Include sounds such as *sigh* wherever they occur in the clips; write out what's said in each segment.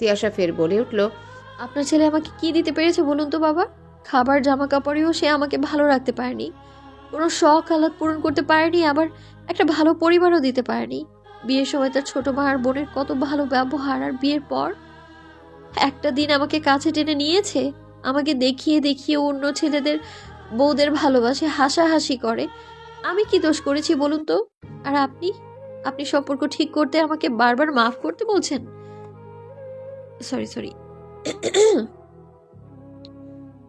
তিয়াশা ফের বলে উঠল, আপনার ছেলে আমাকে কি দিতে পেরেছে বলুন তো বাবা? খাবার জামা কাপড়েও সে আমাকে ভালো রাখতে পারেনি। কোনো শখ, আহ্লাদ পূরণ করতে পারেনি, আবার একটা ভালো পরিবারও দিতে পারেনি। বিয়ের সময় তার ছোট মা আর বোনের কত ভালো ব্যবহার আর বিয়ের পর একটা দিন আমাকে কাছে টেনে নিয়েছে, আমাকে দেখিয়ে দেখিয়ে অন্য ছেলেদের বউদের ভালোবাসে, হাসাহাসি করে। আমি কি দোষ করেছি বলুন তো? আর আপনি? আপনি সম্পর্ক ঠিক করতে আমাকে বারবার মাফ করতে বলছেন? সরি সরি *clears throat*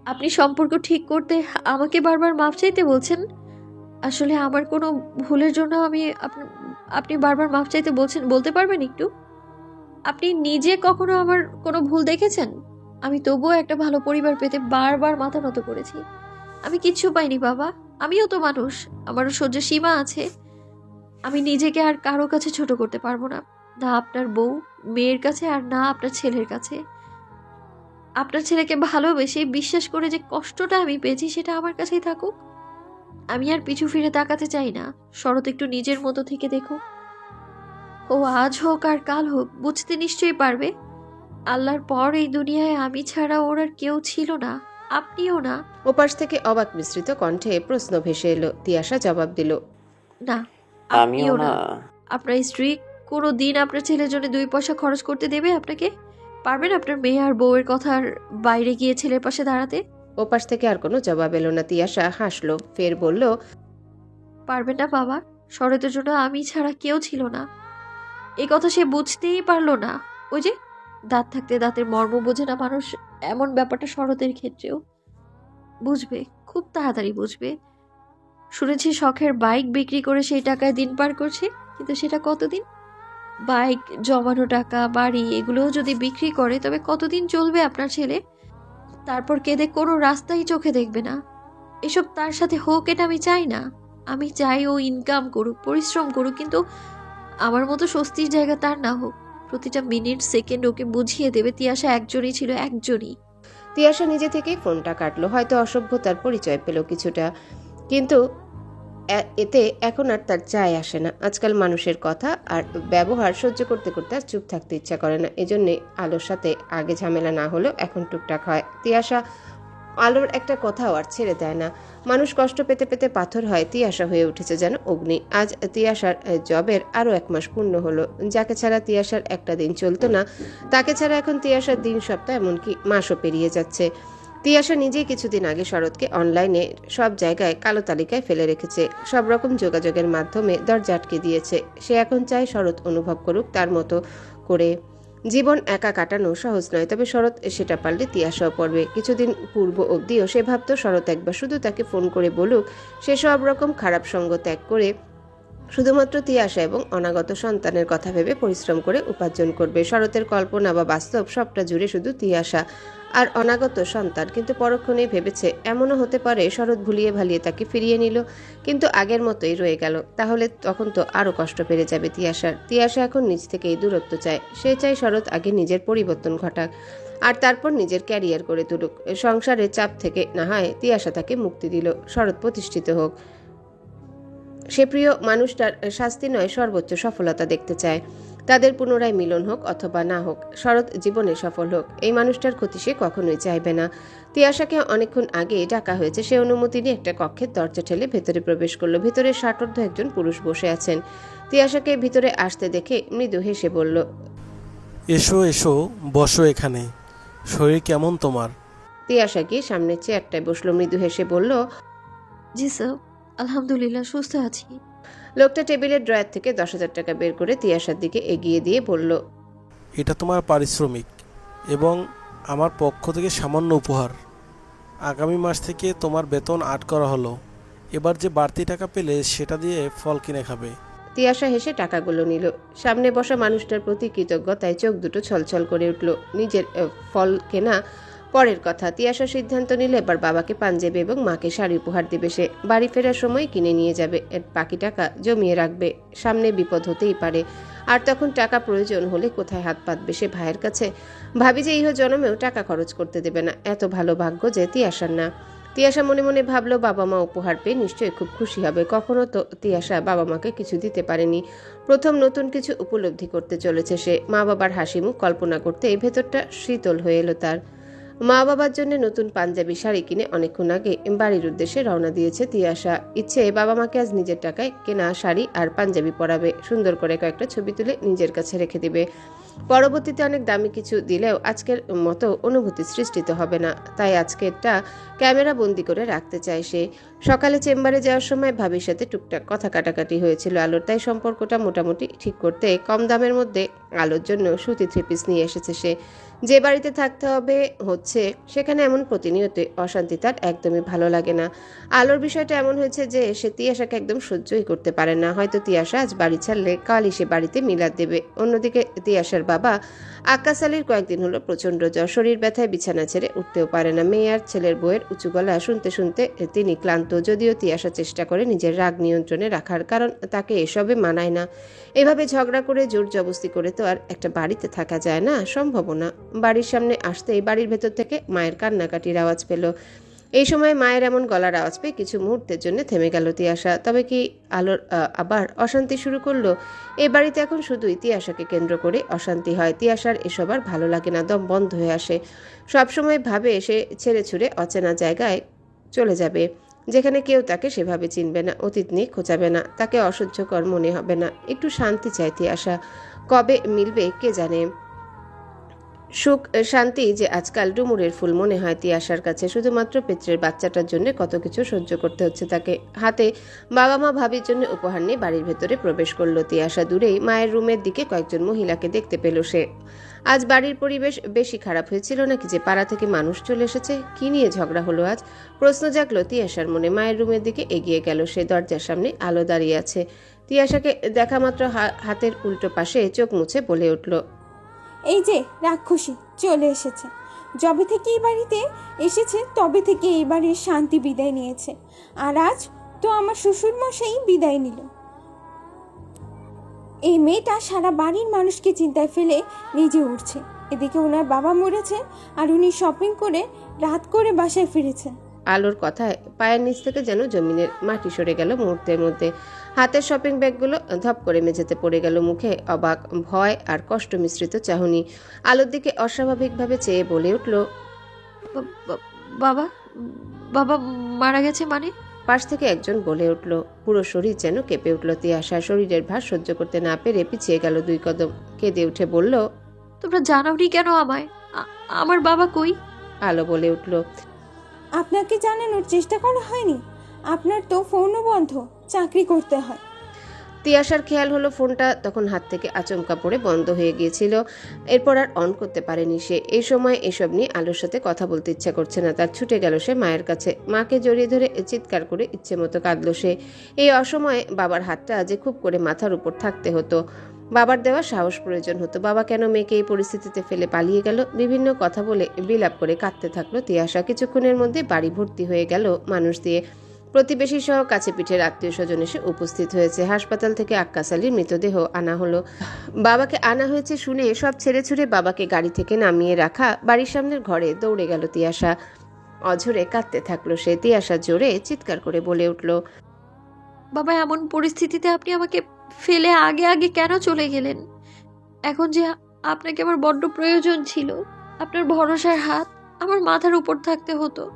আপনি সম্পর্ক ঠিক করতে আমাকে বারবার মাপ চাইতে বলছেন? আসলে আমার কোনো ভুলের জন্য আমি আপনি- বারবার মাপ চাইতে বলছেন, বলতে পারবেন একটু? আপনি নিজে কখনো আমার কোনো ভুল দেখেছেন? আমি তবুও একটা ভালো পরিবার পেতে বারবার মাথা নত করেছি। আমি কিচ্ছু পাইনি, বাবা। আমিও তো মানুষ। আমারও সহ্য সীমা আছে। আমি নিজেকে আর কারও কাছে ছোট করতে পারব না। না আপনার বউ মেয়ের কাছে আর না আপনার ছেলের কাছে। আপনার ছেলেকে ভালোবেসে বিশ্বাস করে যে কষ্টটা আমি পেয়েছি সেটা আমার কাছেই থাকুক। আমি আর পিছু ফিরে তাকাতে চাই না। শরৎ একটু নিজের মতো থেকে দেখো ও আজ হোক আর কাল হোক বুঝতে নিশ্চয়ই পারবে। আল্লাহর পর এই দুনিয়ায় আমি ছাড়া ওর আর কেউ ছিল না। আপনিও না। ওপাশ থেকে অবাক মিশ্রিত কণ্ঠে প্রশ্ন ভেসে এলো তিয়াশা জবাব দিল না আমিও আপনিও না। আপনার স্ত্রী কোনো দিন আপনার ছেলের জন্য দুই পয়সা খরচ করতে দেবে আপনাকে? পারবেন আপনার মেয়ে আর বউয়ের কথার বাইরে গিয়ে ছেলের পাশে দাঁড়াতে? ওপাশ থেকে আর কোনো জবাব এলো না। তিয়াশা হাসলো ফের বলল পারবেন না বাবা শরতের জন্য আমি ছাড়া কেউ ছিল না। এই কথা সে বুঝতেই পারল না। ওই যে দাঁত থাকতে দাঁতের মর্ম বোঝে না মানুষ এমন ব্যাপারটা শরতের ক্ষেত্রেও। বুঝবে খুব তাড়াতাড়ি বুঝবে। শুনেছি শখের বাইক বিক্রি করে সেই টাকায় দিন পার করছে কিন্তু সেটা কতদিন? বাইক, জমানো টাকা, বাড়ি এগুলোও যদি বিক্রি করে, তবে কতদিন চলবে আপনার ছেলে? তারপর কেঁদে কোনো রাস্তাই চোখে দেখবে না। এসব তার সাথে হোক এটা আমি চাই না। আমি চাই ও ইনকাম করুক, পরিশ্রম করুক, কিন্তু আমার মতো স্বস্তির জায়গা তার না হোক। প্রতিটা মিনিট, সেকেন্ড ওকে বুঝিয়ে দেবে, তিয়াশা একজনই ছিল একজনই। তিয়াশা নিজে থেকেই ফোনটা কাটলো, হয়তো অসভ্যতার পরিচয় পেল কিছুটা। কিন্তু এতে এখন আর তার চায় আসে না। আজকাল মানুষের কথা আর ব্যবহার সহ্য করতে করতে আর চুপ থাকতে ইচ্ছা করে না। এজন্যে আলোর সাথে আগে ঝামেলা না হলেও এখন টুকটাক হয়। তিয়াশা আলোর একটা কথাও আর ছেড়ে দেয় না। মানুষ কষ্ট পেতে পেতে পাথর হয়, তিয়াশা হয়ে উঠেছে যেন অগ্নি। আজ তিয়াশার জবের আরও এক মাস পূর্ণ হলো। যাকে ছাড়া তিয়াশার একটা দিন চলতো না, তাকে ছাড়া এখন তিয়াশার দিন সপ্তাহ, এমনকি মাসও পেরিয়ে যাচ্ছে। তিয়াশা নিজেই কিছুদিন আগে শরৎকে অনলাইনে সব জায়গায় কালো তালিকায় ফেলে রেখেছে। সব রকম যোগাযোগের মাধ্যমে দরজা আটকে দিয়েছে। সে এখন চায় শরৎ অনুভব করুক তার মতো করে। জীবন একা কাটানো সহজ নয়, তবে শরৎ সেটা পারলে তিয়াশাও পড়বে কিছুদিন পূর্ব অবধিও সে ভাবতো শরৎ একবার শুধু তাকে ফোন করে বলুক, সে সব রকম খারাপ সঙ্গ ত্যাগ করে শুধুমাত্র তিয়াশা এবং অনাগত সন্তানের কথা ভেবে পরিশ্রম করে উপার্জন করবে। শরতের কল্পনা বা বাস্তব সবটা জুড়ে শুধু তিয়াশা আর অনাগত সন্তান। কিন্তু পরক্ষণেই ভেবেছে, এমনও হতে পারে, শরৎ ভুলিয়ে ভালিয়ে তাকে ফিরিয়ে নিল, কিন্তু আগের মতোই রয়ে গেল। তাহলে তখন তো আরও কষ্ট বেড়ে যাবে তিয়াশার। তিয়াশা এখন নিজ থেকে এই দূরত্ব চায়। সে চায় শরৎ আগে নিজের পরিবর্তন ঘটাক, আর তারপর নিজের ক্যারিয়ার করে তুলুক। সংসারের চাপ থেকে না হয় তিয়াশা তাকে মুক্তি দিল। শরৎ প্রতিষ্ঠিত হোক। সে প্রিয় মানুষটার শাস্তি নয়, সর্বোচ্চ সফলতা দেখতে চায়। তাদের পুনরায় মিলন হোক অথবা না হোক শরৎ জীবনে সফল হোক এই মানুষটার ক্ষতি সে কখনোই চাইবে না। তিয়াশাকে অনেকক্ষণ আগে ডাকা হয়েছে সে অনুমতি নিয়ে একটা কক্ষের দরজা ঠেলে ভেতরে প্রবেশ করল। ভেতরে ষাটর্ধ একজন পুরুষ বসে আছেন। তিয়াশাকে ভিতরে আসতে দেখে মৃদু হেসে বলল এসো এসো বসো এখানে। শরীর কেমন তোমার? তিয়াশা গিয়ে সামনের চেয়ারটায় বসল। মৃদু হেসে বলল জি স্যার আলহামদুলিল্লাহ সুস্থ আছি। লোকটা টেবিলের ড্রয়ার থেকে দশ হাজার টাকা বের করে তিয়াশার দিকে এগিয়ে দিয়ে বলল এটা তোমার পারিশ্রমিক এবং আমার পক্ষ থেকে সামান্য উপহার। আগামী মাস থেকে তোমার বেতন আট করা হলো। এবার যে বাড়তি টাকা পেলে সেটা দিয়ে ফল কিনে খাবে। তিয়াশা হেসে টাকাগুলো নিল। সামনে বসা মানুষটার প্রতি কৃতজ্ঞতায় চোখ দুটো ছলছল করে উঠল। নিজের ফল কেনা পরের কথা তিয়াশা সিদ্ধান্ত নিলে এবার বাবাকে পাঞ্জাবি এবং মাকে শাড়ি উপহার দেবে সে। বাড়ি ফেরার সময় কিনে নিয়ে যাবে। এর বাকি টাকা জমিয়ে রাখবে। সামনে বিপদ হতেই পারে। আর তখন টাকা প্রয়োজন হলে কোথায় হাত পাতবে সে ভাইয়ের কাছে? ভাবি যে ইহ জন্মেও টাকা খরচ করতে দেবে না। এত ভালো ভাগ্য যে তিয়াশার না। তিয়াশা মনে মনে ভাবলো, বাবা মা উপহার পেয়ে নিশ্চয়ই খুব খুশি হবে। কখনো তো তিয়াশা বাবা মাকে কিছু দিতে পারেনি। প্রথম নতুন কিছু উপলব্ধি করতে চলেছে সে। মা বাবার হাসি মুখ কল্পনা করতে ভেতরটা শীতল হয়ে এলো তার। মা বাবার জন্য নতুন পাঞ্জাবি শাড়ি কিনে অনেকক্ষণ আগে বাড়ির উদ্দেশ্যে রওনা দিয়েছে তিয়াশা। ইচ্ছে বাবা মাকে আজ নিজের টাকায় কেনা শাড়ি আর পাঞ্জাবি পরাবে। সুন্দর করে কয়েকটা ছবি তুলে নিজের কাছে রেখে দিবে। পরবর্তীতে অনেক দামি কিছু দিলেও আজকের মতো অনুভূতি সৃষ্টিত হবে না। তাই আজকেরটা ক্যামেরা বন্দি করে রাখতে চায় সে। সকালে চেম্বারে যাওয়ার সময় ভাবির সাথে টুকটাক কথা কাটাকাটি হয়েছিল আলোর। তাই সম্পর্কটা মোটামুটি ঠিক করতে কম দামের মধ্যে আলোর জন্য সুতি থ্রি পিস নিয়ে এসেছে সে। যে বাড়িতে থাকতে হবে হচ্ছে সেখানে এমন প্রতিনিয়ত অশান্তি তার একদমই ভালো লাগে না। আলোর বিষয়টা এমন হয়েছে যে সে তিয়াশাকে একদম সহ্যই করতে পারে না। হয়তো তিয়াশা আজ বাড়ি ছাড়লে কালই সে বাড়িতে মিলাদ দেবে। অন্যদিকে তিয়াশার বাবা আকাশ আলীর কয়েকদিন হলো প্রচণ্ড জ্বর। শরীর ব্যথায় বিছানা ছেড়ে উঠতেও পারে না। মেয়ে আর ছেলের বইয়ের উঁচু গলা শুনতে শুনতে তিনি ক্লান্ত। যদিও তিয়াশা চেষ্টা করে নিজের রাগ নিয়ন্ত্রণে রাখার কারণ তাকে এসবে মানায় না। এভাবে ঝগড়া করে জোর জবস্তি করে তো আর একটা বাড়িতে থাকা যায় না। সম্ভব না। বাড়ির সামনে আসতেই বাড়ির ভেতর থেকে মায়ের কান্নাকাটির আওয়াজ পেল। এই সময় মায়ের এমন গলার আওয়াজ পেয়ে কিছু মুহূর্তের জন্য থেমে গেল তিয়াশা। তবে কি আলোর আবার অশান্তি শুরু করল? এ বাড়িতে এখন শুধু ইতিহাসাকে কেন্দ্র করে অশান্তি হয়। তিয়াশার এসব আর ভালো লাগে না, দম বন্ধ হয়ে আসে। সবসময় ভাবে এসে ছেড়ে ছুড়ে অচেনা জায়গায় চলে যাবে। যেখানে কেউ তাকে সেভাবে চিনবে না, অতীত নিয়ে খোঁচাবে না, তাকে অসহ্যকর মনে হবে না। একটু শান্তি চাই তিয়াশা। কবে মিলবে কে জানে? সুখ শান্তি যে আজকাল ডুমুরের ফুল মনে হয় তিয়াশার কাছে। শুধুমাত্র পেত্রের বাচ্চাটার জন্য কত কিছু সহ্য করতে হচ্ছে তাকে। হাতে বাবা মা ভাবির জন্য উপহার নিয়ে বাড়ির ভেতরে প্রবেশ করল তিয়াশা। দূরেই মায়ের রুমের দিকে কয়েকজন মহিলাকে দেখতে পেল সে। আজ বাড়ির পরিবেশ বেশি খারাপ হয়েছিল নাকি যে পাড়া থেকে মানুষ চলে এসেছে? কি নিয়ে ঝগড়া হলো আজ? প্রশ্ন জাগলো তিয়াশার মনে। মায়ের রুমের দিকে এগিয়ে গেল সে। দরজার সামনে আলো দাঁড়িয়ে আছে। তিয়াশাকে দেখা মাত্র হাতের উল্টো পাশে চোখ মুছে বলে উঠল এই যে রাক্ষসী চলে এসেছে। যবে থেকে এই বাড়িতে এসেছে, তবে থেকে এই বাড়ির শান্তি বিদায় নিয়েছে। আর আজ তো আমার শ্বশুর মশাই বিদায় নিল। এই মেয়েটা সারা বাড়ির মানুষকে চিন্তায় ফেলে নিজে উঠছে। এদিকে ওনার বাবা মরেছে আর উনি শপিং করে রাত করে বাসায় ফিরেছেন। আলোর কথায় পায়ের নিচ থেকে যেন জমিনের মাটি সরে গেল মুহূর্তের মধ্যে। হাতের শপিং ব্যাগগুলো ধপ করে মেঝেতে পড়ে গেল মুখে অবাক ভয় আর কষ্ট মিশ্রিত চাহনি। আলোর দিকে অস্বাভাবিকভাবে চেয়ে বলে উঠল বাবা বাবা মারা গেছে মানে? পাশ থেকে একজন বলে উঠল পুরো শরীর যেন কেঁপে উঠল তিয়াশা শরীরের ভার সহ্য করতে না পেরে পিছিয়ে গেল দুই কদম। কেঁদে উঠে বলল তোমরা জানাওনি কেন আমায়? আমার বাবা কই? আলো বলে উঠল আপনাকে জানানোর চেষ্টা করা হয়নি। আপনার তো ফোনও বন্ধ, চাকরি করতে হয়। তিয়াশার খেয়াল হলো ফোনটা তখন হাত থেকে আচমকা পড়ে বন্ধ হয়ে গিয়েছিল। এরপর আর অন করতে পারেনি সে। এই সময় এসব নিয়ে আলোর সাথে কথা বলতে ইচ্ছা করছে না, তার ছুটে গেল সে মায়ের কাছে। মাকে জড়িয়ে ধরে চিৎকার করে ইচ্ছে মতো কাঁদল সে। এই অসময়ে বাবার হাতটা যে খুব করে মাথার উপর থাকতে হতো। বাবার দেওয়া সাহস প্রয়োজন হতো। বাবা কেন মেয়েকে এই পরিস্থিতিতে ফেলে পালিয়ে গেল? বিভিন্ন কথা বলে বিলাপ করে কাঁদতে থাকল তিয়াশা। কিছুক্ষণের মধ্যে বাড়ি ভর্তি হয়ে গেল মানুষ দিয়ে। প্রতিবেশী সহ কাছে পিঠের আত্মীয় স্বজন এসে উপস্থিত হয়েছে। হাসপাতাল থেকে আক্কাস আলীর মৃতদেহ আনা হলো। বাবাকে আনা হয়েছে শুনে সব ছেড়ে ছুড়ে বাবাকে গাড়ি থেকে নামিয়ে রাখা বাড়ির সামনের ঘরে দৌড়ে গেল তিয়াশা। অঝরে কাঁদতে থাকল সে। তিয়াশা জোরে চিৎকার করে বলে উঠল, বাবা, এমন পরিস্থিতিতে আপনি আমাকে ফেলে আগে আগে কেন চলে গেলেন? এখন যে আপনাকে আমার বড্ড প্রয়োজন ছিল, আপনার ভরসার হাত আমার মাথার উপর থাকতে হতো।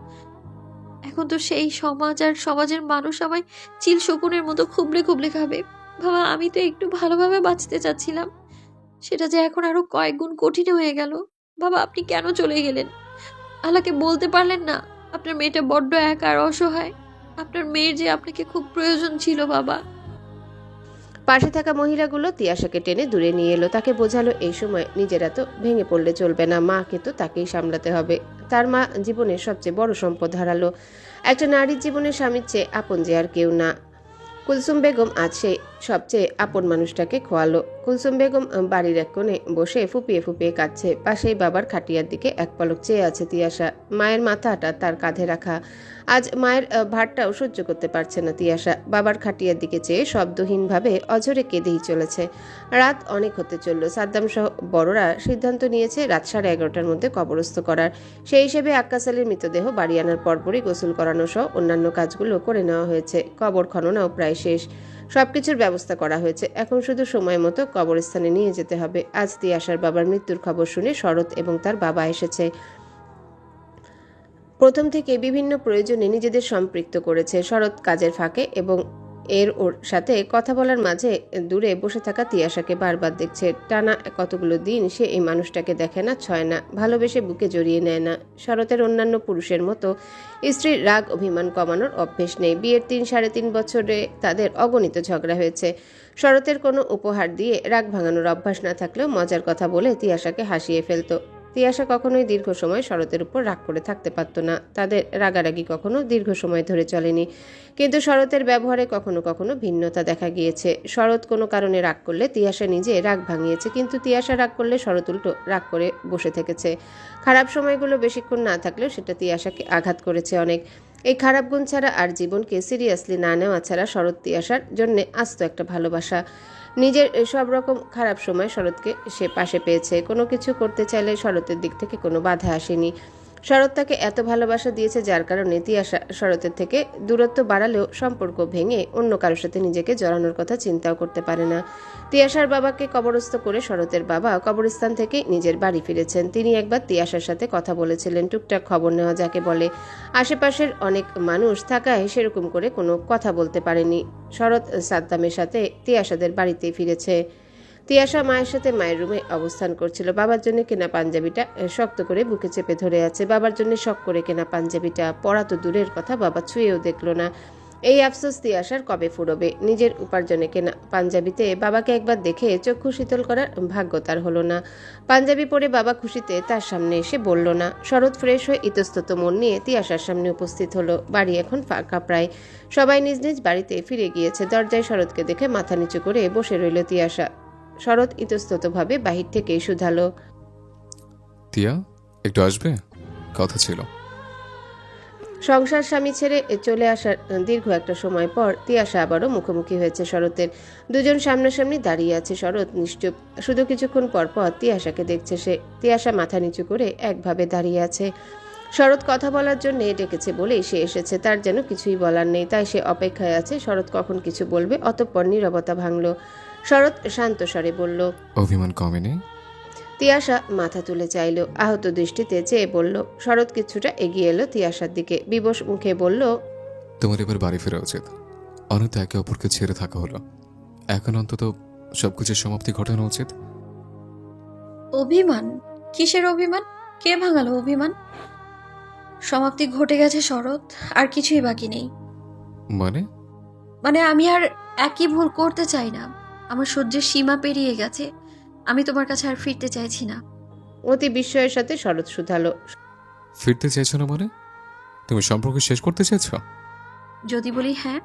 এখন তো সেই সমাজ আর সমাজের মানুষ আমায় চিল শকুনের মতো খুবলে খুবলে খাবে। বাবা, আমি তো একটু ভালোভাবে বাঁচতে চাচ্ছিলাম। সেটা যে এখন আরও কয়েক গুণ কঠিন হয়ে গেল। বাবা, আপনি কেন চলে গেলেন? আল্লাহকে বলতে পারলেন না, আপনার মেয়েটা বড্ড একা আর অসহায়। আপনার মেয়ের যে আপনাকে খুব প্রয়োজন ছিল, বাবা। পাশে থাকা মহিলাগুলো তিয়াশাকে টেনে দূরে নিয়ে এলো। তাকে বোঝালো, এই সময় নিজেরা তো ভেঙে পড়লে চলবে না। মাকে তো তাকেই সামলাতে হবে। তার মা জীবনের সবচেয়ে বড় সম্পদ হারালো। একটা নারীর জীবনে স্বামীর চেয়ে আপন যে আর কেউ না। কুলসুম বেগম আজ সেই সবচেয়ে আপন মানুষটাকে খোয়ালো। কুলসুম বেগম বাড়ির এক কোণে বসে ফুপিয়ে ফুপিয়ে কাঁদছে। পাশেই বাবার খাটিয়ার দিকে এক পলক চেয়ে আছে তিয়াশা। মায়ের মাথাটা তার কাঁধে রাখা। আজ মায়ের ভারটাও সহ্য করতে পারছে না তিয়াশা। বাবার খাটিয়ার দিকে চেয়ে শব্দহীনভাবে অঝরে কেঁদেই চলেছে। রাত অনেক হতে চলল। সাদ্দাম সহ বড়রা সিদ্ধান্ত নিয়েছে রাত সাড়ে এগারোটার মধ্যে কবরস্থ করার। সেই হিসেবে আক্কাস আলীর মৃতদেহ বাড়ি আনার পরপরই গোসল করানো সহ অন্যান্য কাজগুলো করে নেওয়া হয়েছে। কবর খননও প্রায় শেষ। সবকিছুর ব্যবস্থা করা হয়েছে। এখন শুধু সময় মতো কবরস্থানে নিয়ে যেতে হবে। আজ তিয়াসার বাবার মৃত্যুর খবর শুনে শরৎ এবং তার বাবা এসেছে। প্রথম থেকে বিভিন্ন প্রয়োজনে নিজেদের সম্পৃক্ত করেছে। শরৎ কাজের ফাঁকে এবং এর ওর সাথে কথা বলার মাঝে দূরে বসে থাকা তিয়াশাকে বারবার দেখছে। টানা কতগুলো দিন সে এই মানুষটাকে দেখে না, ছয় না, ভালোবেসে বুকে জড়িয়ে নেয় না। শরতের অন্যান্য পুরুষের মতো স্ত্রীর রাগ, অভিমান কমানোর অভ্যেস নেই। বিয়ের তিন, সাড়ে তিন বছরে তাদের অগণিত ঝগড়া হয়েছে। শরতের কোনো উপহার দিয়ে রাগ ভাঙানোর অভ্যাস না থাকলেও মজার কথা বলে তিয়াশাকে হাসিয়ে ফেলতো। তিয়াশা কখনোই দীর্ঘ সময় শরতের উপর রাগ করে থাকতে পারত না। তাদের রাগারাগি কখনো দীর্ঘ সময় ধরে চলেনি। কিন্তু শরতের ব্যবহারে কখনো কখনো ভিন্নতা দেখা গিয়েছে। শরৎ কোনো কারণে রাগ করলে তিয়াশা নিজে রাগ ভাঙিয়েছে, কিন্তু তিয়াশা রাগ করলে শরৎ উল্টো রাগ করে বসে থেকেছে। খারাপ সময়গুলো বেশিক্ষণ না থাকলেও সেটা তিয়াশাকে আঘাত করেছে অনেক। এই খারাপ গুণ ছাড়া আর জীবনকে সিরিয়াসলি না নেওয়া ছাড়া শরৎ তিয়াশার জন্যে আস্ত একটা ভালোবাসা। নিজের সব রকম খারাপ সময় শরৎকে সে পাশে পেয়েছে। কোনো কিছু করতে চাইলে শরতের দিক থেকে কোনো বাধা আসেনি। শরৎ তাকে এত ভালোবাসা দিয়েছে যার কারণে তিয়াশা শরতের থেকে দূরত্ব বাড়ালেও সম্পর্ক ভেঙে অন্য কারোর সাথে নিজেকে জড়ানোর কথা চিন্তাও করতে পারে না। তিয়াশার বাবাকে কবরস্থ করে শরতের বাবা কবরস্থান থেকে নিজের বাড়ি ফিরেছেন। তিনি একবার তিয়াশার সাথে কথা বলেছিলেন, টুকটাক খবর নেওয়া যাকে বলে। আশেপাশের অনেক মানুষ থাকায় সেরকম করে কোনো কথা বলতে পারেনি। শরৎ সাদ্দামের সাথে তিয়াশাদের বাড়িতেই ফিরেছে। তিয়াশা মায়ের সাথে মায়ের রুমে অবস্থান করছিল। বাবার জন্য কেনা পাঞ্জাবিটা শক্ত করে বুকে চেপে ধরে আছে। বাবার জন্য শখ করে কেনা পাঞ্জাবিটা পরা তো দূরের কথা, বাবা ছুঁয়েও দেখল না। এই আফসোস তিয়াশার কবে ফুরবে? নিজের উপার্জনে কেনা পাঞ্জাবিতে বাবাকে একবার দেখে চক্ষু শীতল করার ভাগ্য তার হলো না। পাঞ্জাবি পরে বাবা খুশিতে তার সামনে এসে বলল না। শরৎ ফ্রেশ হয়ে ইতস্তত মন নিয়ে তিয়াশার সামনে উপস্থিত হলো। বাড়ি এখন ফাঁকা প্রায়। সবাই নিজ নিজ বাড়িতে ফিরে গিয়েছে। দরজায় শরৎকে দেখে মাথা নিচু করে বসে রইল তিয়াশা। শরৎ ইতস্ততভাবে বাহির থেকে শুধালো তিয়া একটু আসবে? কথা ছিল। সংসার স্বামী ছেড়ে চলে আসার দীর্ঘ একটা সময় পর তিয়াশা আবারও মুখোমুখি হয়েছে শরতের। দুজন সামনাসামনি দাঁড়িয়ে আছে শরৎ নিশ্চুপ। শুধু কিছুক্ষণ পর পর তিয়াশাকে দেখছে সে। তিয়াশা মাথা নিচু করে একভাবে দাঁড়িয়ে আছে। শরৎ কথা বলার জন্য ডেকেছে বলেই সে এসেছে। তার যেন কিছুই বলার নেই। তাই সে অপেক্ষায় আছে। শরৎ কখন কিছু বলবে অতঃপর নীরবতা ভাঙল। শরৎ শান্ত স্বরে বলল অভিমান কমে নেই? তিয়াশা মাথা তুলে চাইল। আহত দৃষ্টিতে চেয়ে বলল শরৎ কিছুটা এগিয়ে এলো তিয়াশার দিকে। বিবশ মুখে বলল তোমার এবার বাড়ি ফেরা উচিত। অনেক একে অপরকে ছেড়ে থাকা হলো। এখন অন্তত সবকিছুর সমাপ্তি ঘটানো উচিত। অভিমান? কিসের অভিমান? কে ভাঙালো অভিমান? সমাপ্তি ঘটে গেছে শরৎ আর কিছুই বাকি নেই। মানে? মানে আমি আর একই ভুল করতে চাই না। আমার সহ্যের সীমা পেরিয়ে গেছে। আমি তোমার কাছে আর ফিরতে চাইছি না। অতি বিস্ময়ের সাথে শরৎ শুধালো। ফিরতে চাইছো না মানে? তুমি সম্পর্ক শেষ করতে চাইছো? যদি বলি হ্যাঁ।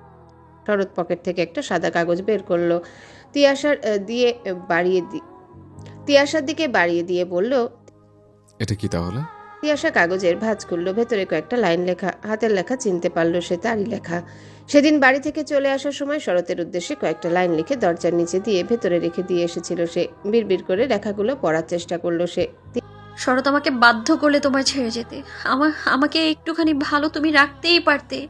শরৎ পকেট থেকে একটা সাদা কাগজ বের করল। তিয়াশার আহ, দিয়ে আহ, বাড়িয়ে দি তিয়াশার দিকে বাড়িয়ে দিয়ে বলল এটা কি তাহলে? তিয়াশা কাগজের ভাঁজ করল ভেতরে কয়েকটা লাইন লেখা হাতের লেখা চিনতে পারল সে তারই লেখা। সেদিন বাড়ি থেকে চলে আসার সময় শরতের উদ্দেশ্যে কয়েকটা লাইন লিখে দরজার নিচে দিয়ে ভেতরে রেখে দিয়ে এসেছিল সে। বিড়বিড় করে লেখাগুলো পড়ার চেষ্টা করল সে। শরৎ, আমাকে বাধ্য করলে তোমায় ছেড়ে যেতে। আমার আমাকে একটুখানি ভালো তুমি রাখতেই পারতে।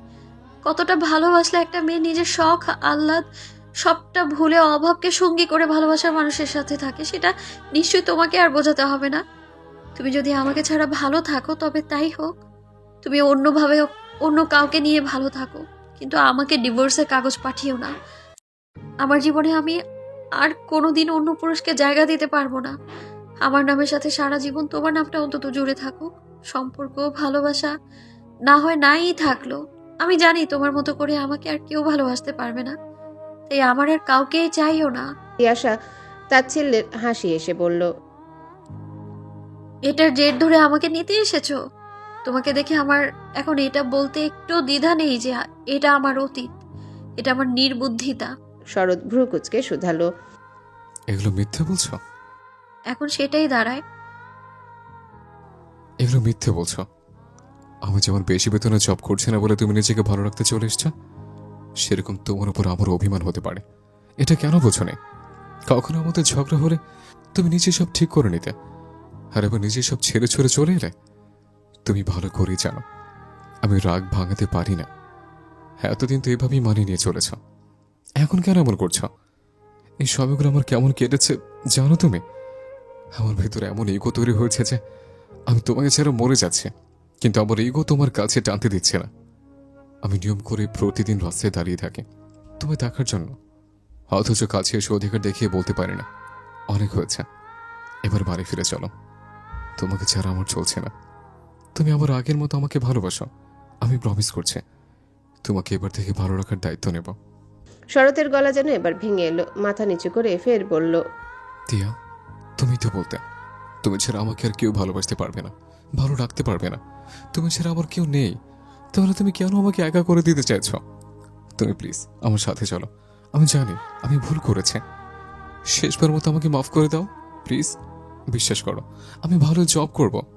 কতটা ভালোবাসলে একটা মেয়ে নিজের শখ, আহ্লাদ, সবটা ভুলে অভাবকে সঙ্গী করে ভালোবাসার মানুষের সাথে থাকে, সেটা নিশ্চয়ই তোমাকে আর বোঝাতে হবে না। তুমি যদি আমাকে ছাড়া ভালো থাকো, তবে তাই হোক। তুমি অন্যভাবে, অন্য কাউকে নিয়ে ভালো থাকো। কিন্তু আমাকে ডিভোর্সের কাগজ পাঠিও না। আমার জীবনে আমি আর কোনোদিন অন্য পুরুষকে জায়গা দিতে পারব না। আমার নামের সাথে সারা জীবন তোমার নামটা অন্তত জুড়ে থাকুক। সম্পর্ক ভালোবাসা না হয় নাই থাকল আমি জানি তোমার মতো করে আমাকে আর কেউ ভালোবাসতে পারবে না। তাই আমার আর কাউকেই চাইও না। তিয়াশা তার ছেলের হাসি এসে বলল এটার জের ধরে আমাকে নিতে এসেছ? তোমাকে দেখে আমার এখন এটা বলতে একটু দ্বিধা নেই যে এটা আমার অতীত। এটা আমার নির্বুদ্ধিতা। শরৎ ভ্রুকুচকে শুধালো। এগুলো মিথ্যে বলছো? এখন সেটাই দাঁড়ায়। এগুলো মিথ্যে বলছো। আমি যেমন বেশি বেতনে জব করছি না বলে তুমি নিজেকে ভালো রাখতে চলে এসছো সেরকম তোমার উপর আমার অভিমান হতে পারে। এটা কেন বোঝো নি? কখনো আমাদের ঝগড়া হলে তুমি নিজে সব ঠিক করে নিতে। আর এবার নিজে সব ছেড়ে ছড়ে চলে এলে? তুমি ভালো করেই জানো। আমি রাগ ভাঙাতে পারি না। এতদিন তো এভাবেই মানিয়ে নিয়ে চলেছ। এখন কেন এমন করছ? এই সময়গুলো আমার কেমন কেটেছে, জানো তুমি? আমার ভেতরে এমন ইগো তৈরি হয়েছে যে আমি তোমাকে ছাড়া মরে যাচ্ছে, কিন্তু আমার ইগো তোমার কাছে টানতে দিচ্ছে না। আমি নিয়ম করে প্রতিদিন রাস্তায় দাঁড়িয়ে থাকি, তোমায় দেখার জন্য। অথচ কাছে এসে অধিকার দেখিয়ে বলতে পারি না। অনেক হয়েছে। এবার বাড়ি ফিরে চলো। তোমাকে ছাড়া আমার চলছে না। তুমি আবার আগের মতো আমাকে ভালোবাসো আমি প্রমিস করছি। তোমাকে এবার থেকে ভালো রাখার দায়িত্ব নেব। শরতের গলা যেন এবার ভেঙে এলো মাথা নিচু করে ফের বলল দিয়া তুমি তো বলতে তুমি ছাড়া আমাকে আর কেউ ভালোবাসতে পারবে না ভালো রাখতে পারবে না। তুমি ছাড়া আমার কেউ নেই তাহলে তুমি কেন আমাকে একা করে দিতে চাইছ? তুমি প্লিজ আমার সাথে চলো। আমি জানি আমি ভুল করেছি। শেষবার মতো আমাকে মাফ করে দাও প্লিজ বিশ্বাস করো আমি ভালো জব করব।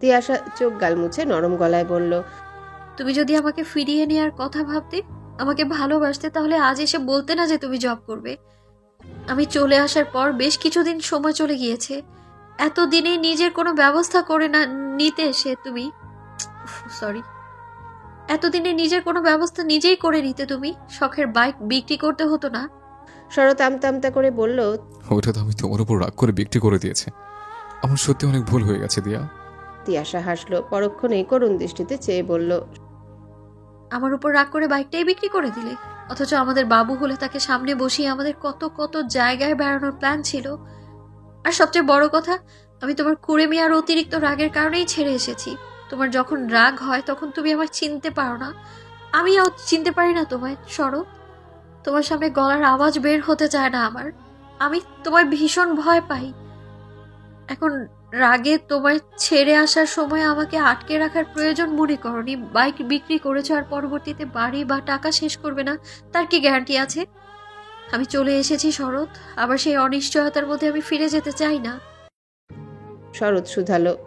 তিয়াশা চোখ গাল মুছে নরম গলায় বলল তুমি যদি আমাকে ফিরিয়ে নেওয়ার কথা ভাবতে আমাকে ভালোবাসতে তাহলে আজ এসে বলতে না যে তুমি জব করবে। আমি চলে আসার পর বেশ কিছুদিন সময় চলে গিয়েছে। এতদিনে নিজের কোনো ব্যবস্থা করে না নিতে এসে তুমি সরি এতদিনে নিজের কোনো ব্যবস্থা নিজেই করে নিতে তুমি শখের বাইক বিক্রি করতে হতো না? শরৎ আমতা আমতা করে বলল ওটা তো আমি তোমার উপর রাগ করে বিক্রি করে দিয়েছে। আমার সত্যি অনেক ভুল হয়ে গেছে দিয়া। তিয়াশা হাসলো। পরক্ষণেই করুণ দৃষ্টিতে চেয়ে বলল, আমার উপর রাগ করে বাইকটাই বিক্রি করে দিলে। অথচ আমাদের বাবু হলে তাকে সামনে বসিয়ে আমাদের কত কত জায়গায় বেড়ানোর প্ল্যান ছিল। আর সবচেয়ে বড় কথা, আমি তোমার কুড়েমি আর অতিরিক্ত রাগের কারণেই ছেড়ে এসেছি। তোমার যখন রাগ হয়, তখন তুমি আমার চিনতে পারো না। আমিও চিনতে পারি না তোমায়, সরো। তোমার সামনে গলার আওয়াজ বের হতে চায় না আমার। আমি তোমার ভীষণ ভয় পাই। এখন রাগে তোমায় ছেড়ে আসার সময় আমাকে আটকে রাখার প্রয়োজন মনে করনি। বাইক বিক্রি করেছ আর পরবর্তীতে বাড়ি বা টাকা শেষ করবে না তার কি গ্যারান্টি আছে? আমি চলে এসেছি শরৎ আবার সেই অনিশ্চয়তার মধ্যে আমি ফিরে যেতে চাই না। শরৎ শুধালো।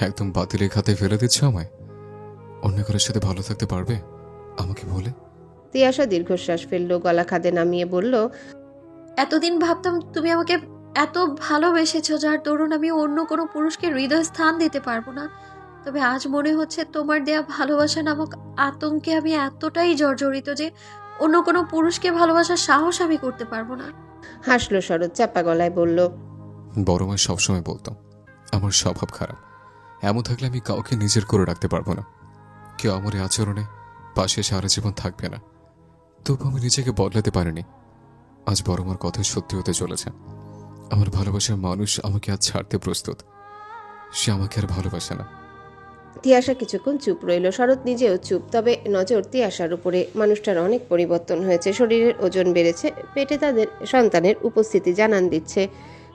একদম বাতিলের খাতে ফেলে দিচ্ছ আমায়? অন্য কারোর সাথে ভালো থাকতে পারবে? আমাকে বলে? তিয়াশা দীর্ঘশ্বাস ফেলল গলা খাদে নামিয়ে বলল এতদিন ভাবতাম তুমি আমাকে এত ভালোবেসেছো যার দরুন আমি অন্য কোনো পুরুষকে হৃদয় স্থান দিতে পারব না। তবে আজ মনে হচ্ছে তোমার দেয়া ভালোবাসা নামক আতঙ্কে আমি এতটাই জর্জরিত যে অন্য কোনো পুরুষকে ভালোবাসার সাহস আমি করতে পারব না। হাসলো শরৎ চাপা গলায় বলল বড় মায় সবসময় বলতো আমার স্বভাব খারাপ এমন থাকলে আমি কাউকে নিজের করে রাখতে পারব না। কেউ আমার এই আচরণে পাশে সারা জীবন থাকবে না। তবু আমি নিজেকে বদলাতে পারিনি। আজ বড় মার কথা সত্যি হতে চলেছে। আমার ভালোবাসার মানুষ আমাকে আজ ছাড়তে প্রস্তুত। সে আমাকে আর ভালোবাসে না। তিয়াশা কিছুক্ষণ চুপ রইল। শরৎ নিজেও চুপ, তবে নজর তিয়াশার উপরে মানুষটার অনেক পরিবর্তন হয়েছে। শরীরের ওজন বেড়েছে, পেটে তাদের সন্তানের উপস্থিতি জানান দিচ্ছে।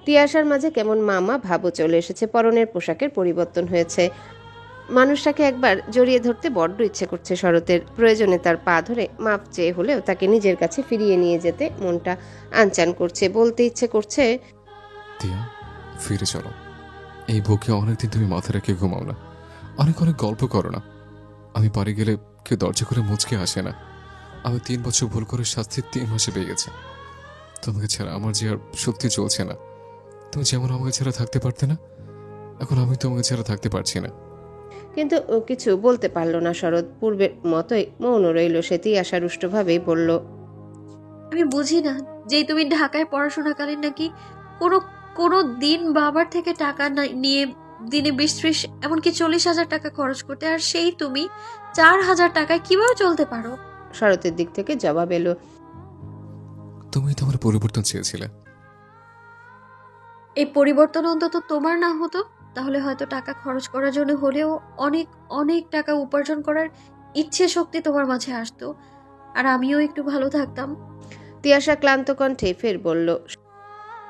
তিয়াশার মাঝে কেমন মামা ভাবও চলে এসেছে, পরনের পোশাকের পরিবর্তন হয়েছে। মানুষটাকে একবার জড়িয়ে ধরতে বড্ড ইচ্ছে করছে শরতের। প্রয়োজনে তার পা ধরে মাপ চেয়ে হলেও তাকে নিজের কাছে ফিরিয়ে নিয়ে যেতে মনটা আনচান করছে। বলতে ইচ্ছে করছে দিয়া ফিরে চলো। এই বুকে অনেকদিন তুমি মাথা রেখে ঘুমাও না। অনেক অনেক গল্প করো না। আমি বাড়ি গেলে কেউ দরজা করে মুচকে আসে না। আমি তিন বছর ভুল করে শাস্তি তিন মাসে পেয়ে গেছে। তোমাকে ছাড়া আমার যে আর সত্যি চলছে না। তুমি যেমন আমাকে ছাড়া থাকতে পারতে না এখন আমি তোমাকে ছাড়া থাকতে পারছি না। কিন্তু ও কিছু বলতে পারল না শরৎ। পূর্বের মতোই মৌন রইল সে তিয়াশা রুষ্টভাবেই বলল আমি বুঝি না যে তুমি ঢাকায় পড়াশোনাকালীন নাকি কোনো কোনো দিন বাবার থেকে টাকা নিয়ে দিনে বিশ ত্রিশ এমনকি চল্লিশ হাজার টাকা খরচ করতে আর সেই তুমি চার হাজার টাকায় কীভাবে চলতে পারো? শরতের দিক থেকে জবাব এলো। তুমি তো আমার পরিবর্তন চেয়েছিলে। এই পরিবর্তন অন্তত তোমার না হতো? তাহলে হয়তো টাকা খরচ করার জন্য হলেও অনেক অনেক টাকা উপার্জন করার ইচ্ছে শক্তি তোমার মাঝে আসতো। আর আমিও একটু ভালো থাকতাম। তিয়াশা ক্লান্ত কণ্ঠে ফের বলল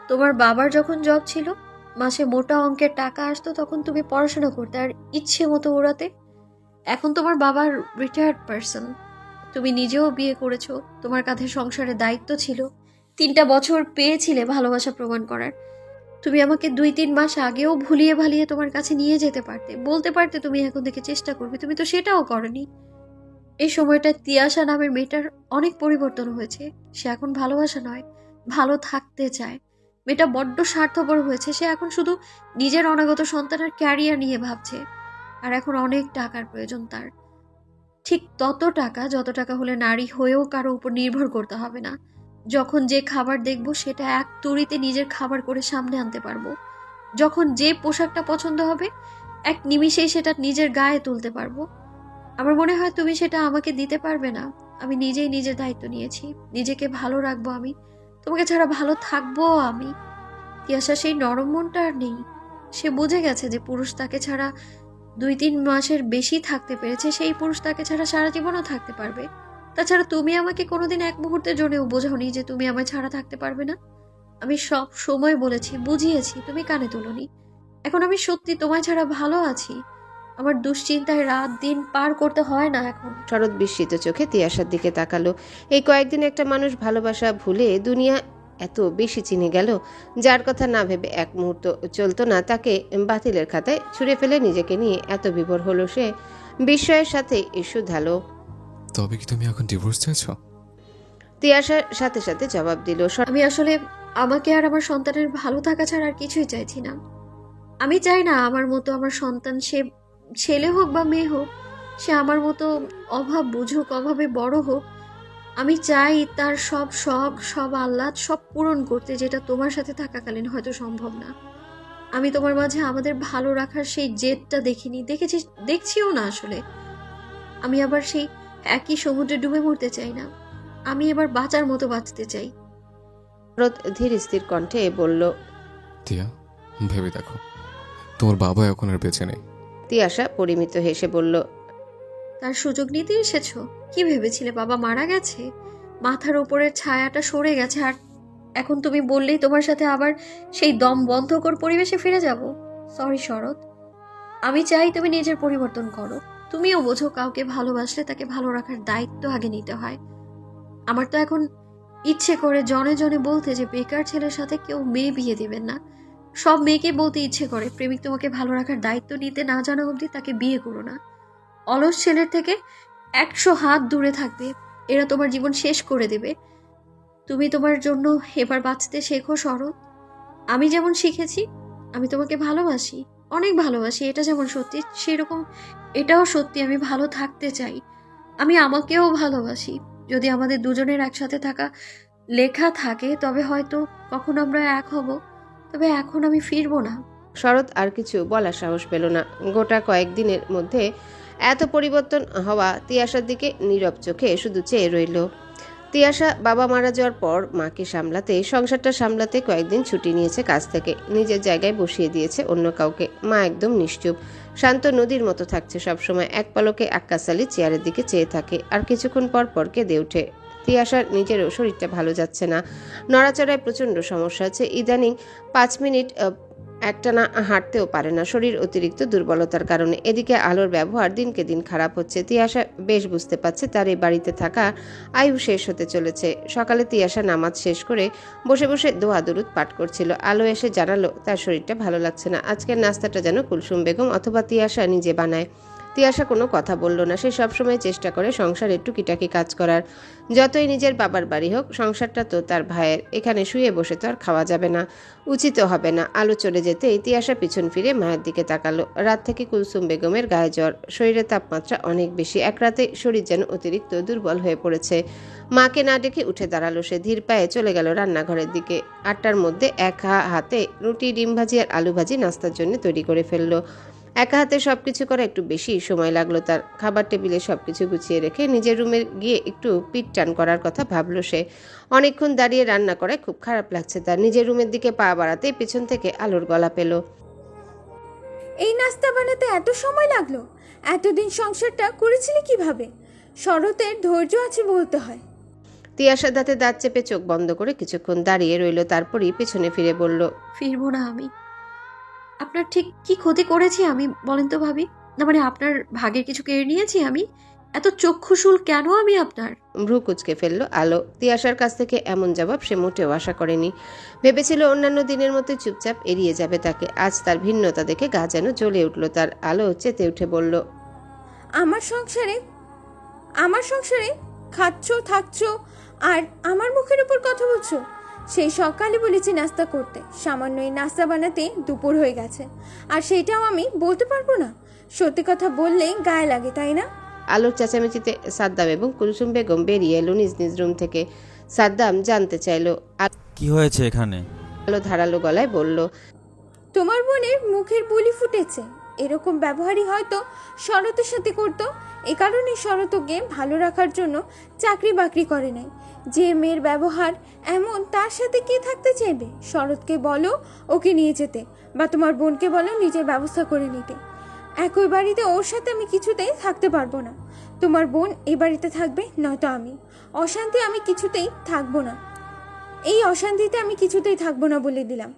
তোমার বাবার যখন জব ছিল, মাসে মোটা অঙ্কের টাকা আসতো, তখন তুমি পড়াশোনা করতে আর ইচ্ছে মতো ওড়াতে। এখন তোমার বাবার রিটায়ার্ড পার্সন তুমি নিজেও বিয়ে করেছ, তোমার কাঁধে সংসারের দায়িত্ব ছিল। তিনটা বছর পেয়েছিলে ভালোবাসা প্রমাণ করার। তুমি আমাকে দুই তিন মাস আগেও ভুলিয়ে ভালিয়ে তোমার কাছে নিয়ে যেতে পারতে। বলতে পারতে তুমি এখন থেকে চেষ্টা করবে, তুমি তো সেটাও করনি। এই সময়টা তিয়াশা নামের মেয়েটার অনেক পরিবর্তন হয়েছে। সে এখন ভালোবাসা নয়, ভালো থাকতে চায়। মেয়েটা বড্ড স্বার্থপর হয়েছে, সে এখন শুধু নিজের অনাগত সন্তানের ক্যারিয়ার নিয়ে ভাবছে। আর এখন অনেক টাকার প্রয়োজন তার। ঠিক তত টাকা, যত টাকা হলে নারী হয়েও কারও উপর নির্ভর করতে হবে না। যখন যে খাবার দেখব, সেটা এক তুড়িতে নিজের খাবার করে সামনে আনতে পারব। যখন যে পোশাকটা পছন্দ হবে, এক নিমিষেই সেটা নিজের গায়ে তুলতে পারব। আমার মনে হয় তুমি সেটা আমাকে দিতে পারবে না। আমি নিজেই নিজের দায়িত্ব নিয়েছি। নিজেকে ভালো রাখব আমি। তোমাকে ছাড়া ভালো থাকব আমি। তিয়াশা সেই নরম মনটা আর নেই। সে বুঝে গেছে যে পুরুষ তাকে ছাড়া দুই তিন মাসের বেশি থাকতে পেরেছে, সেই পুরুষ তাকে ছাড়া সারা জীবনও থাকতে পারবে। তাছাড়া তুমি আমাকে কোনোদিন এক মুহূর্তের জন্যও বোঝাওনি যে তুমি আমায় ছাড়া থাকতে পারবে না। আমি সব সময় বলেছি, বুঝিয়েছি, তুমি কানে তুলোনি। এখন আমি সত্যি তোমায় ছাড়া ভালো আছি। আমার দুশ্চিন্তায় রাত দিন পার করতে হয় না এখন। শরৎ বিস্মিত চোখে তিয়াশার দিকে তাকালো। এই কয়েকদিন একটা মানুষ ভালোবাসা ভুলে দুনিয়া এত বেশি চিনে গেল যার কথা না ভেবে এক মুহূর্ত চলতো না তাকে বাতিলের খাতায় ছুঁড়ে ফেলে নিজেকে নিয়ে এত বিভোর হলো সে। বিস্ময়ের সাথে শুধালো তবে কি তুমি এখন ডিভোর্স চাইছো? তিয়াশার সাথে সাথে জবাব দিল আমি আসলে আমাকে আর আমার সন্তানের ভালো থাকা ছাড়া আর কিছুই চাইছি না। আমি চাই না আমার মতো আমার সন্তান সে ছেলে হোক বা মেয়ে হোক সে আমার মতো অভাব বুঝুক অভাবে বড় হোক আমি চাই তার সব শখ সব আহ্লাদ সব পূরণ করতে যেটা তোমার সাথে থাকাকালীন হয়তো সম্ভব না। আমি তোমার মাঝে আমাদের ভালো রাখার সেই জেদটা দেখিনি দেখেছি দেখছিও না আসলে। আমি আবার সেই একই সমুদ্রে ডুবে মরতে চাই না। আমি এবার বাঁচার মতো বাঁচতে চাই। ধীর স্থির কণ্ঠে বলল টিয়া ভেবে দেখো তোমার বাবা এখন আর বেঁচে নেই। তিয়াশা পরিমিত হেসে বলল, তার সুযোগ নিতে এসেছ। কি ভেবেছিলে বাবা মারা গেছে? মাথার উপরের ছায়াটা সরে গেছে আর এখন তুমি বললেই তোমার সাথে আবার সেই দম বন্ধকর পরিবেশে ফিরে যাব। সরি শরৎ। আমি চাই তুমি নিজের পরিবর্তন করো। তুমিও বোঝো কাউকে ভালোবাসলে তাকে ভালো রাখার দায়িত্ব আগে নিতে হয়। আমার তো এখন ইচ্ছে করে জনে জনে বলতে যে বেকার ছেলের সাথে কেউ মেয়ে বিয়ে দেবেন না। সব মেয়েকে বলতে ইচ্ছে করে। প্রেমিক তোমাকে ভালো রাখার দায়িত্ব নিতে না জানা অবধি তাকে বিয়ে করো না। অলস ছেলের থেকে একশো হাত দূরে থাকবে। এরা তোমার জীবন শেষ করে দেবে। তুমি তোমার জন্য এবার বাঁচতে শেখো শরৎ। আমি যেমন শিখেছি, আমি তোমাকে ভালোবাসি, অনেক ভালোবাসি, এটা যেমন সত্যি, সেরকম এটাও সত্যি, আমি ভালো থাকতে চাই। আমি আমাকেও ভালোবাসি। যদি আমাদের দুজনের একসাথে থাকা লেখা থাকে, তবে হয়তো কখন আমরা এক হব। তবে এখন আমি ফিরবো না। শরৎ আর কিছু বলার সাহস পেল না। গোটা কয়েকদিনের মধ্যে এত পরিবর্তন হওয়া তিয়াশার দিকে নীরব চোখে শুধু চেয়ে রইল। তিয়াশা বাবা মারা যাওয়ার পর মাকে সামলাতে, সংসারটা সামলাতে কয়েকদিন ছুটি নিয়েছে কাজ থেকে। নিজের জায়গায় বসিয়ে দিয়েছে অন্য কাউকে। মা একদম নিশ্চুপ। শান্ত নদীর মতো থাকছে সবসময়। এক পলকে আক্কাসালি চেয়ারের দিকে চেয়ে থাকে। আর কিছুক্ষণ পর পর কেঁদে ওঠে। তিয়াশার নিজেরও শরীরটা ভালো যাচ্ছে না। নড়াচড়ায় প্রচণ্ড সমস্যা আছে। ইদানিং পাঁচ মিনিট একটানা হাঁটতেও পারে না। শরীর অতিরিক্ত দুর্বলতার কারণে। এদিকে আলোর ব্যবহার দিনকে দিন খারাপ হচ্ছে। তিয়াশা বেশ বুঝতে পারছে তার এই বাড়িতে থাকা আয়ু শেষ হতে চলেছে। সকালে তিয়াশা নামাজ শেষ করে বসে বসে দোয়া দরুদ পাঠ করছিল। আলো এসে জানালো, তার শরীরটা ভালো লাগছে না। আজকের নাস্তাটা যেন কুলসুম বেগম অথবা তিয়াশা নিজে বানায়। তিয়াশা কোনো কথা বলল না। সে সবসময় চেষ্টা করে সংসারে টুকিটাকি কাজ করার। যতই নিজের বাবার বাড়ি হোক, সংসারটা তো তার ভাইয়ের। এখানে শুয়ে বসে তো আর খাওয়া যাবে না, উচিত হবে না। আলো চলে যেতে ইতিহাসা পিছন ফিরে মায়ের দিকে তাকালো। রাত থেকে কুলসুম বেগমের গায়ে জ্বর। শরীরের তাপমাত্রা অনেক বেশি। এক রাতে শরীর যেন অতিরিক্ত দুর্বল হয়ে পড়েছে। মাকে না ডেকে উঠে দাঁড়াল সে। ধীর পায়ে চলে গেল রান্নাঘরের দিকে। আটটার মধ্যে এক হাতে রুটি, ডিম ভাজি আর আলু ভাজি নাস্তার জন্য তৈরি করে ফেলল। একা হাতে সবকিছু করা একটু বেশি সময় লাগল তার। খাবার টেবিলে সবকিছু গুছিয়ে রেখে নিজের রুমে গিয়ে একটু পিট টান করার কথা ভাবলো সে। অনেকক্ষণ দাঁড়িয়ে রান্না করায় খুব খারাপ লাগছে তার। নিজের রুমের দিকে পা বাড়াতেই পেছন থেকে আলোর গলা পেল। এই নাস্তা বানাতে এত সময় লাগল? এতদিন সংসারটা করেছিলি কীভাবে? শরতের ধৈর্য আছে বলতে হয়। তিয়াশা দাঁতে দাঁত চেপে চোখ বন্ধ করে কিছুক্ষণ দাঁড়িয়ে রইল তারপরই পেছনে ফিরে বলল ফিরবো না আমি। আপনার ঠিক কি ক্ষতি করেছি আমি বলেন তো ভাবি? না মানে আপনার ভাগের কিছু কেড়ে নিয়েছি আমি? এত চক্ষুশুল কেন আমি আপনার? ভ্রু কুচকে ফেলল আলো। তিয়াশার কাছ থেকে এমন জবাব সে মোটেও আশা করেনি। ভেবেছিল অন্যান্য দিনের মতো চুপচাপ এড়িয়ে যাবে তাকে। আজ তার ভিন্নতা দেখে গা যেন জ্বলে উঠল। তার আলো চেতে উঠে বলল আমার সংসারে আমার সংসারে খাচ্ছ থাকছ আর আমার মুখের উপর কথা বলছো? সেই সকালে বলেছি নাস্তা করতে। সামান্য এই নাস্তা বানাতে দুপুর হয়ে গেছে। আর সেটাও আমি বলতে পারব না। সত্যি কথা বললে গায়ে লাগে তাই না? আলোর চেঁচামেচিতে সাদ্দাম এবং কুলসুম বেগম বেরিয়ে এলো নিজ নিজ রুম থেকে। সাদ্দাম জানতে চাইলো আর কি হয়েছে এখানে? আলো ধারালো গলায় বলল তোমার বোনের মুখের বুলি ফুটেছে। এরকম ব্যবহারই হয়তো শরতের সাথে করতো। এ কারণে শরতকে ভালো রাখার জন্য চাকরি বাকরি করে নাই। যে মেয়ের ব্যবহার এমন, তার সাথে কে থাকতে চাইবে? শরৎকে বলো ওকে নিয়ে যেতে বা তোমার বোনকে বলো নিজের ব্যবস্থা করে নিতে। একই বাড়িতে ওর সাথে আমি কিছুতেই থাকতে পারব না। তোমার বোন এই বাড়িতে থাকবে, নয়তো আমি। অশান্তি আমি কিছুতেই থাকব না। এই অশান্তিতে আমি কিছুতেই থাকব না বলে দিলাম।